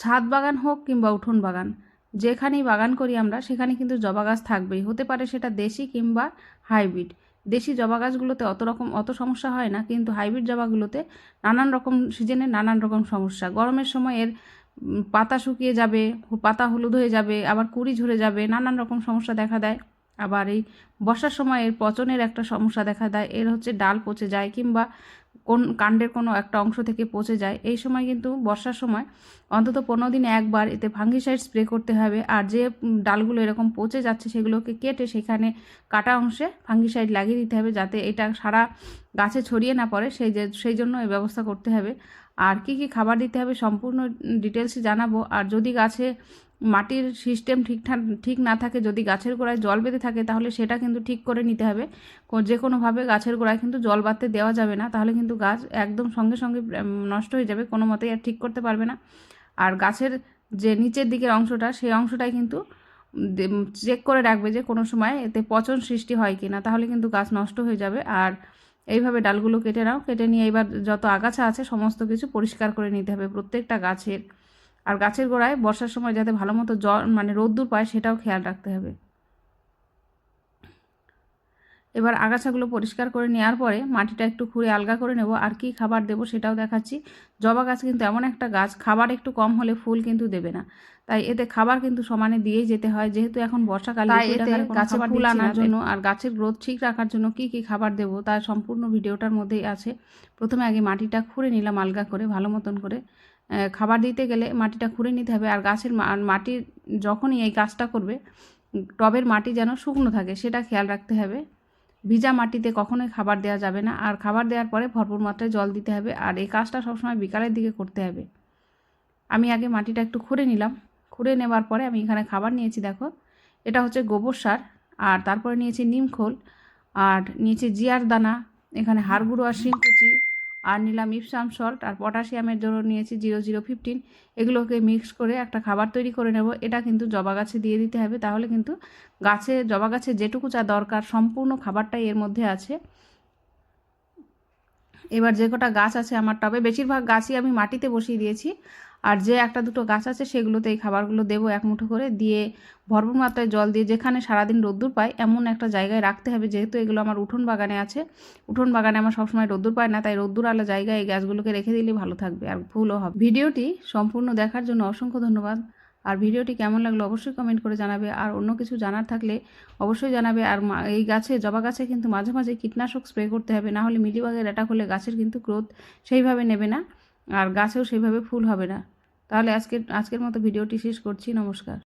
ছাদ বাগান হোক কিংবা উঠোন বাগান, যেখানেই বাগান করি আমরা, সেখানে কিন্তু জবা গাছ থাকবেই। হতে পারে সেটা দেশি কিংবা হাইব্রিড। দেশি জবা গাছগুলোতে অত রকম, অত সমস্যা হয় না, কিন্তু হাইব্রিড জবাগুলোতে নানান রকম সিজনে নানান রকম সমস্যা। গরমের সময় এর পাতা শুকিয়ে যাবে, পাতা হলুদ হয়ে যাবে, আবার কুড়ি ঝরে যাবে, নানান রকম সমস্যা দেখা দেয়। আবার এই বর্ষার সময় এর পচনের একটা সমস্যা দেখা দেয়, এর হচ্ছে ডাল পচে যায় কিংবা কোন কাণ্ডের কোনো একটা অংশ থেকে পচে যায়। এই সময় কিন্তু বর্ষার সময় অন্তত পনেরো দিনে একবার এতে ফাঙ্গিসাইড স্প্রে করতে হবে। আর যে ডালগুলো এরকম পচে যাচ্ছে সেগুলোকে কেটে সেখানে কাটা অংশে ফাঙ্গিসাইড লাগিয়ে দিতে হবে যাতে এটা সারা গাছে ছড়িয়ে না পড়ে, সেই যে, সেই জন্য এই ব্যবস্থা করতে হবে। আর কি কি খাবার দিতে হবে সম্পূর্ণ ডিটেলসে জানাব। আর যদি গাছে মাটির সিস্টেম ঠিকঠাক, ঠিক না থাকে, যদি গাছের গোড়ায় জল বেঁধে থাকে, তাহলে সেটা কিন্তু ঠিক করে নিতে হবে। যে কোনোভাবে গাছের গোড়ায় কিন্তু জল বাঁধতে দেওয়া যাবে না, তাহলে কিন্তু গাছ একদম সঙ্গে সঙ্গে নষ্ট হয়ে যাবে, কোনো মতেই আর ঠিক করতে পারবে না। আর গাছের যে নিচের দিকের অংশটা, সেই অংশটাই কিন্তু চেক করে রাখবে যে কোনো সময় এতে পচন সৃষ্টি হয় কি না তাহলে কিন্তু গাছ নষ্ট হয়ে যাবে। আর এইভাবে ডালগুলো কেটে নাও, কেটে নিয়ে এবার যত আগাছা আছে সমস্ত কিছু পরিষ্কার করে নিতে হবে প্রত্যেকটা গাছের। আর গাছের গোড়ায় বর্ষার সময় যাতে ভালো মতো জল মানে রোদ্দুর পায় সেটাও খেয়াল রাখতে হবে। এবার আগাছাগুলো পরিষ্কার করে নেওয়ার পরে মাটিটা একটু খুঁড়ে আলগা করে নেব। আর কি খাবার দেবো সেটাও দেখাচ্ছি। জবা গাছ কিন্তু এমন একটা গাছ খাবার একটু কম হলে ফুল কিন্তু দেবে না। তাই এতে খাবার কিন্তু সমানে দিয়েই যেতে হয়। যেহেতু এখন বর্ষাকালে গাছে ফুল আনার জন্য আর গাছের গ্রোথ ঠিক রাখার জন্য কি কি খাবার দেবো তার সম্পূর্ণ ভিডিওটার মধ্যেই আছে। প্রথমে আগে মাটিটা খুঁড়ে নিলাম আলগা করে ভালো মতন করে। খাবার দিতে গেলে মাটিটা খুঁড়ে নিতে হবে। আর গাছের মাটি যখনই এই গাছটা করবে টবের মাটি যেন শুকনো থাকে সেটা খেয়াল রাখতে হবে। ভিজা মাটিতে কখনোই খাবার দেওয়া যাবে না। আর খাবার দেওয়ার পরে ভরপুর মাত্রায় জল দিতে হবে আর এই কাজটা সবসময় বিকালের দিকে করতে হবে। আমি আগে মাটিটা একটু খুঁড়ে নিলাম। খুঁড়ে নেবার পরে আমি এখানে খাবার নিয়েছি, দেখো। এটা হচ্ছে গোবর সার আর তারপরে নিয়েছি নিমখোল আর নিয়েছি জিয়ার দানা, এখানে হাড়গুঁড়ো আর শিংকুচি আর নিলাম ইপসাম সল্ট আর পটাশিয়ামের জন্য নিয়েছি জিরো জিরো ফিফটিন। এগুলোকে মিক্স করে একটা খাবার তৈরি করে নেব। এটা কিন্তু জবা গাছে দিয়ে দিতে হবে। তাহলে কিন্তু গাছে, জবা গাছে যেটুকু যা দরকার সম্পূর্ণ খাবারটাই এর মধ্যে আছে। এবার যে কটা গাছ আছে আমার টবে বেশিরভাগ গাছই আমি মাটিতে বসিয়ে দিয়েছি। আর যে একটা দুটো গাছ আছে সেগুলোতে এই খাবারগুলো দেবো এক মুঠো করে। দিয়ে ভরপুর মাত্রায় জল দিয়ে যেখানে সারাদিন রোদ্দুর পায়, এমন একটা জায়গায় রাখতে হবে। যেহেতু এগুলো আমার উঠোন বাগানে আছে, উঠোন বাগানে আমার সবসময় রোদ্দুর পায় না, তাই রোদ্দুর আলো জায়গায় এই গাছগুলোকে রেখে দিলে ভালো থাকবে আর ফুলও হবে। ভিডিওটি সম্পূর্ণ দেখার জন্য অসংখ্য ধন্যবাদ। আর ভিডিওটি কেমন লাগল অবশ্যই কমেন্ট করে জানাবে। আর অন্য কিছু জানার থাকলে অবশ্যই জানাবে। আর এই গাছে, জবা গাছে কিন্তু মাঝে মাঝে কীটনাশক স্প্রে করতে হবে, না হলে মিলিবাগের অ্যাটাক হলে গাছের কিন্তু গ্রোথ সেইভাবে নেবে না। আর গাছেও সেভাবে ফুল হবে না। তাহলে আজকের আজকের মতো ভিডিওটি শেষ করছি। নমস্কার।